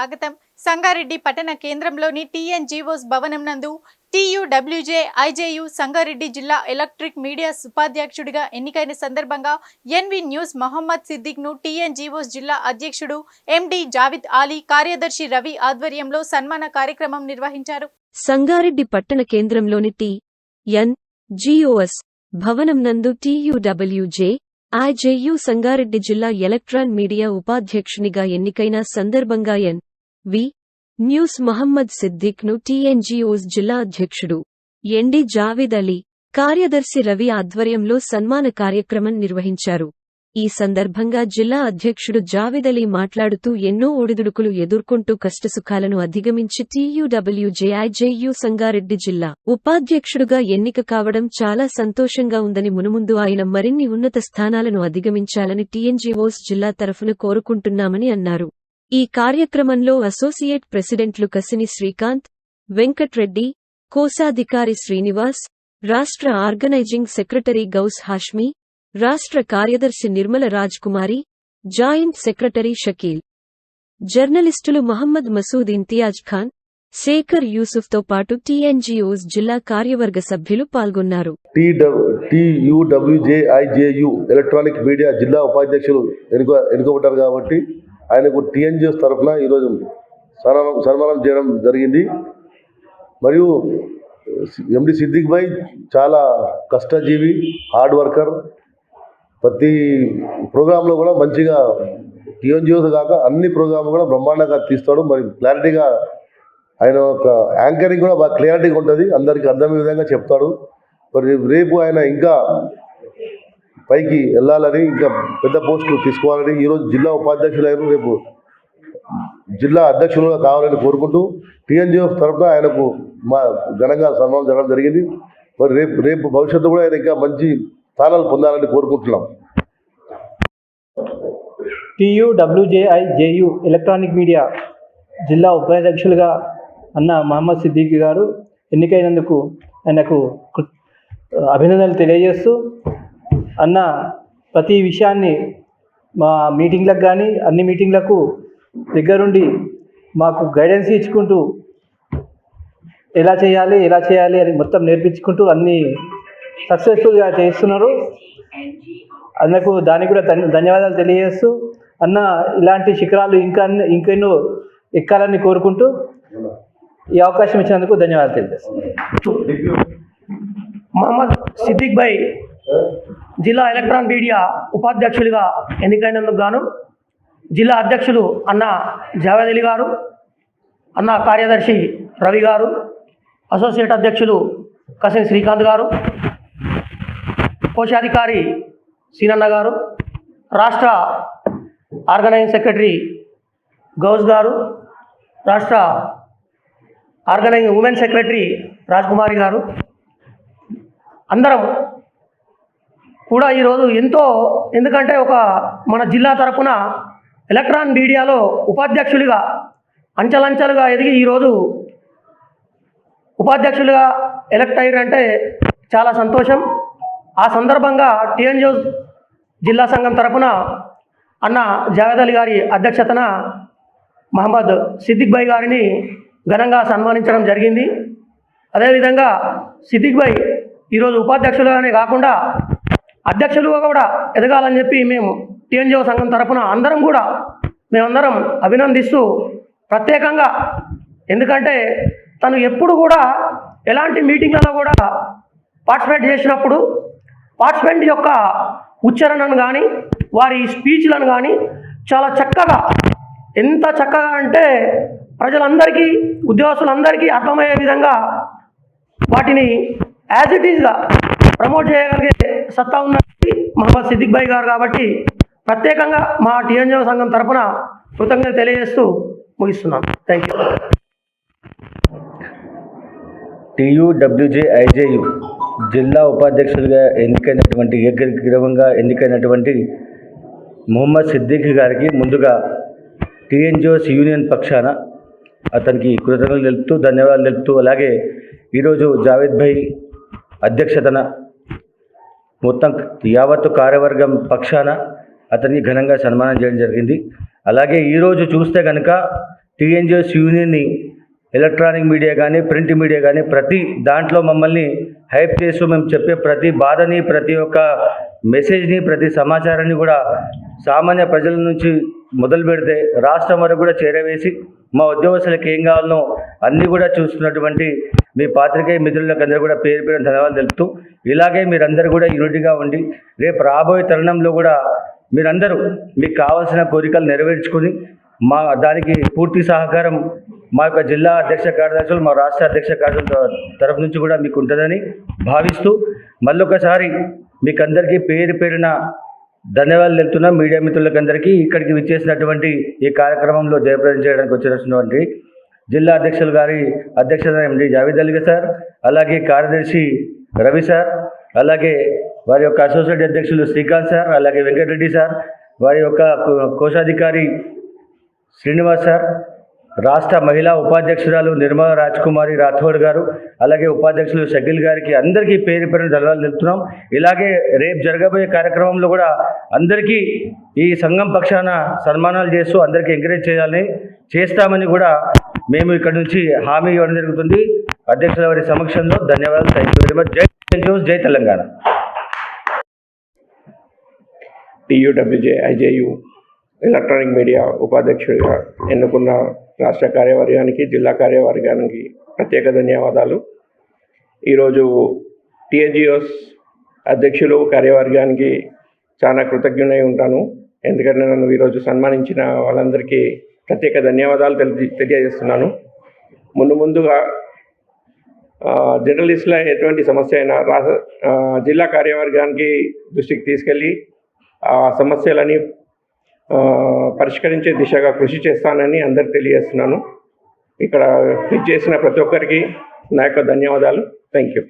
స్వాగతం. సంగారెడ్డి పట్టణ కేంద్రంలోని టీఎన్జీఓస్ భవనం నందు టీయూడబ్ల్యూజే ఐజేయు సంగారెడ్డి జిల్లా ఎలక్ట్రిక్ మీడియా ఉపాధ్యక్షుడిగా ఎన్నికైన సందర్భంగా ఎన్వి న్యూస్ మహమ్మద్ సిద్దిక్ను టీఎన్జీఓస్ జిల్లా అధ్యక్షుడు ఎండి జావిద్ ఆలీ కార్యదర్శి రవి ఆధ్వర్యంలో సన్మాన కార్యక్రమం నిర్వహించారు. సంగారెడ్డి పట్టణ కేంద్రంలోని టి ఎన్ జిఓఎస్ భవనం నందు టీయూడబ్ల్యూజే ఐజేయు సంగారెడ్డి జిల్లా ఎలక్ట్రాన్ మీడియా ఉపాధ్యక్షునిగా ఎన్నికైన సందర్భంగా ఎన్ వి. న్యూస్ మహమ్మద్ సిద్దిక్ను టీఎన్జీఓస్ జిల్లా అధ్యక్షుడు ఎండి జావేద్ అలీ కార్యదర్శి రవి ఆధ్వర్యంలో సన్మాన కార్యక్రమం నిర్వహించారు. ఈ సందర్భంగా జిల్లా అధ్యక్షుడు జావేద్ అలీ మాట్లాడుతూ ఎన్నో ఒడిదుడుకులు ఎదుర్కొంటూ కష్టసుఖాలను అధిగమించి టీయూడబ్ల్యూజేఐజేయూ సంగారెడ్డి జిల్లా ఉపాధ్యక్షుడుగా ఎన్నిక కావడం చాలా సంతోషంగా ఉందని మునుముందు ఆయన మరిన్ని ఉన్నత స్థానాలను అధిగమించాలని టీఎన్జీఓస్ జిల్లా తరఫున కోరుకుంటున్నామని అన్నారు. ఈ కార్యక్రమంలో అసోసియేట్ ప్రెసిడెంట్లు కసిని శ్రీకాంత్ వెంకట్రెడ్డి కోశాధికారి శ్రీనివాస్ రాష్ట్ర ఆర్గనైజింగ్ సెక్రటరీ గౌస్ హాష్మి రాష్ట్ర కార్యదర్శి నిర్మల రాజ్ కుమారి జాయింట్ సెక్రటరీ షకీల్. జర్నలిస్టులు మహమ్మద్ మసూద్ ఇంతియాజ్ ఖాన్ శేఖర్ యూసుఫ్తో పాటు టీఎన్జీఓస్ జిల్లా కార్యవర్గ సభ్యులు పాల్గొన్నారు. టీయూడబ్ల్యూజేఐజేయు ఎలక్ట్రానిక్ మీడియా జిల్లా ఉపాధ్యక్షులు ఎన్నుకోబడ్డారు కాబట్టి ఆయనకు టీఎన్జిఎస్ తరఫున ఈరోజు సన్మానం సన్మానం చేయడం జరిగింది. మరియు ఎండి సిద్దిక్ భాయ్ చాలా కష్టజీవి హార్డ్ వర్కర్. ప్రతి ప్రోగ్రాంలో కూడా మంచిగా టీఎన్జిఓస్ కాక అన్ని ప్రోగ్రాంలు కూడా బ్రహ్మాండంగా తీస్తాడు. మరి క్లారిటీగా ఆయన ఒక యాంకరింగ్ కూడా బాగా క్లియారిటీగా ఉంటుంది. అందరికీ అర్థమయ్యే విధంగా చెప్తాడు. మరి రేపు ఆయన ఇంకా పైకి వెళ్ళాలని ఇంకా పెద్ద పోస్టులు తీసుకోవాలని ఈరోజు జిల్లా ఉపాధ్యక్షులైన రేపు జిల్లా అధ్యక్షులుగా కావాలని కోరుకుంటూ టీఎన్జిఎఫ్ తరఫున ఆయనకు మా ఘనంగా సన్మానం జరగడం జరిగింది. మరి రేపు రేపు భవిష్యత్తు కూడా ఆయన ఇంకా మంచి స్థానాలు పొందాలని కోరుకుంటున్నాం. టీయుడబ్ల్యూజేఐ జేయు ఎలక్ట్రానిక్ మీడియా జిల్లా ఉపాధ్యక్షులుగా అన్న మహమ్మద్ సిద్దిక్ గారు ఎన్నికైనందుకు ఆయనకు అభినందనలు తెలియజేస్తూ అన్న ప్రతి విషయాన్ని మా మీటింగ్లకు కానీ అన్ని మీటింగ్లకు దగ్గరుండి మాకు గైడెన్స్ ఇచ్చుకుంటూ ఎలా చేయాలి ఎలా చేయాలి అని మొత్తం నేర్పించుకుంటూ అన్ని సక్సెస్ఫుల్గా చేస్తున్నారు. అందుకు దానికి కూడా ధన్యవాదాలు తెలియజేస్తూ అన్న ఇలాంటి శిఖరాలు ఇంకా ఇంకెన్నో ఎక్కాలని కోరుకుంటూ ఈ అవకాశం ఇచ్చినందుకు ధన్యవాదాలు తెలియజేస్తాను మహమ్మద్ సిద్దిక్ భాయ్ జిల్లా ఎలక్ట్రాన్ మీడియా ఉపాధ్యక్షులుగా ఎన్నికైనందుకు గాను జిల్లా అధ్యక్షులు అన్న జావేద్ అలీ గారు అన్న కార్యదర్శి రవి గారు అసోసియేట్ అధ్యక్షులు కసిన్ శ్రీకాంత్ గారు కోశాధికారి సీనన్న గారు రాష్ట్ర ఆర్గనైజింగ్ సెక్రటరీ గౌస్ గారు రాష్ట్ర ఆర్గనైజింగ్ ఉమెన్ సెక్రటరీ రాజ్కుమారి గారు. అందరం కూడా ఈరోజు ఎంతో ఎందుకంటే ఒక మన జిల్లా తరపున ఎలక్ట్రాన్ మీడియాలో ఉపాధ్యక్షులుగా అంచలంచలుగా ఎదిగి ఈరోజు ఉపాధ్యక్షులుగా ఎలక్ట్ అయ్యారంటే చాలా సంతోషం. ఆ సందర్భంగా టిఎన్జోస్ జిల్లా సంఘం తరపున అన్న జావేద్ అలీ గారి అధ్యక్షతన మహమ్మద్ సిద్దిక్ భాయ్ గారిని ఘనంగా సన్మానించడం జరిగింది. అదేవిధంగా సిద్దిక్ భాయ్ ఈరోజు ఉపాధ్యక్షులుగానే కాకుండా అధ్యక్షులుగా కూడా ఎదగాలని చెప్పి మేము టీఎన్జిఓ సంఘం తరఫున అందరం కూడా మేమందరం అభినందిస్తూ ప్రత్యేకంగా ఎందుకంటే తను ఎప్పుడు కూడా ఎలాంటి మీటింగ్లలో కూడా పార్టిసిపేట్ చేసినప్పుడు పార్టిసిపెంట్ యొక్క ఉచ్చారణను కానీ వారి స్పీచ్లను కానీ చాలా చక్కగా ఎంత చక్కగా అంటే ప్రజలందరికీ ఉద్యోగస్తులందరికీ అర్థమయ్యే విధంగా వాటిని యాజ్ ఇట్ ఈజ్గా ప్రమోట్ చేయగలిగే సత్తా ఉన్నది మహమ్మద్ సిద్దిక్ భాయ్ గారు కాబట్టి ప్రత్యేకంగా మా టీఎన్జో సంఘం తరఫున కృతజ్ఞత తెలియజేస్తూ ముగిస్తున్నాను. థ్యాంక్ యూ టీయూడబ్ల్యూజేఐజేయు జిల్లా ఉపాధ్యక్షులుగా ఎన్నికైనటువంటి ఏకగ్రీవంగా ఎన్నికైనటువంటి మొహమ్మద్ సిద్దిక్ గారికి ముందుగా టీఎన్జిఓస్ యూనియన్ పక్షాన అతనికి కృతజ్ఞతలు తెలుపుతూ ధన్యవాదాలు తెలుపుతూ అలాగే ఈరోజు జావేద్ భాయ్ అధ్యక్షతన మొత్తం యావత్తు కార్యవర్గం పక్షాన అతన్ని ఘనంగా సన్మానం చేయడం జరిగింది. అలాగే ఈరోజు చూస్తే కనుక టీఎన్జిఎస్ యూనియన్ని ఎలక్ట్రానిక్ మీడియా కానీ ప్రింట్ మీడియా కానీ ప్రతి దాంట్లో మమ్మల్ని హైప్ చేస్తూ మేము చెప్పే ప్రతి బాధని ప్రతి ఒక్క మెసేజ్ని ప్రతి సమాచారాన్ని కూడా సామాన్య ప్రజల నుంచి మొదలు పెడితే రాష్ట్రం వరకు కూడా చేరవేసి మా ఉద్యోగస్తులకు ఏం కావాలనో అన్నీ కూడా చూస్తున్నటువంటి మీ పాత్రికేయ మిత్రులకు అందరూ కూడా పేరు పేరు ధన్యవాదాలు తెలుపుతూ ఇలాగే మీరందరూ కూడా యూనిటీగా ఉండి రేపు రాబోయే తరుణంలో కూడా మీరందరూ మీకు కావాల్సిన కోరికలు నెరవేర్చుకొని మా దానికి పూర్తి సహకారం మా యొక్క జిల్లా అధ్యక్ష కార్యదర్శులు మా రాష్ట్ర అధ్యక్ష కార్యదర్శుల తరఫు నుంచి కూడా మీకు ఉంటుందని భావిస్తూ మళ్ళొకసారి మీకు అందరికీ పేరు పేరున ధన్యవాదాలు తెలుపుతున్నా మీడియా మిత్రులకందరికీ. ఇక్కడికి విచ్చేసినటువంటి ఈ కార్యక్రమంలో జయప్రదం చేయడానికి వచ్చినటువంటి జిల్లా అధ్యక్షులు గారి అధ్యక్షత ఎండి జావేద్ అలీ సార్ అలాగే కార్యదర్శి రవి సార్ అలాగే వారి యొక్క అసోసియేట్ అధ్యక్షులు శ్రీకాంత్ సార్ అలాగే వెంకటరెడ్డి సార్ వారి యొక్క కోశాధికారి శ్రీనివాస్ సార్ రాష్ట్ర మహిళా ఉపాధ్యక్షురాలు నిర్మలా రాజ్కుమారి రాథోడ్ గారు అలాగే ఉపాధ్యక్షులు షకీల్ గారికి అందరికీ పేరు పేరున ధన్యవాదాలు తెలుపుతున్నాం. ఇలాగే రేపు జరగబోయే కార్యక్రమంలో కూడా అందరికీ ఈ సంఘం పక్షాన సన్మానాలు చేస్తూ అందరికీ ఎంకరేజ్ చేయాలని చేస్తామని కూడా మేము ఇక్కడ నుంచి హామీ ఇవ్వడం జరుగుతుంది. అధ్యక్షుల వారి సమక్షంలో ధన్యవాదాలు. థ్యాంక్ యూ వెరీ మచ్ జై జోస్ జై Telangana. TUWJ IJU electronic media ఉపాధ్యక్షుడిగా ఎన్నుకున్న రాష్ట్ర కార్యవర్గానికి జిల్లా కార్యవర్గానికి ప్రత్యేక ధన్యవాదాలు. ఈరోజు టీఎన్జిఓస్ అధ్యక్షులు కార్యవర్గానికి చాలా కృతజ్ఞనై ఉంటాను. ఎందుకంటే నన్ను ఈరోజు సన్మానించిన వాళ్ళందరికీ ప్రత్యేక ధన్యవాదాలు తెలి తెలియజేస్తున్నాను. ముందు ముందుగా జర్నలిస్ట్లో జర్నలిస్టుల ఎటువంటి సమస్య అయినా రాష్ట్ర జిల్లా కార్యవర్గానికి దృష్టికి తీసుకెళ్ళి ఆ సమస్యలని పరిష్కరించే దిశగా కృషి చేస్తానని అందరు తెలియజేస్తున్నాను. ఇక్కడ క్లిక్ చేసిన ప్రతి ఒక్కరికి నా యొక్క ధన్యవాదాలు. Thank you.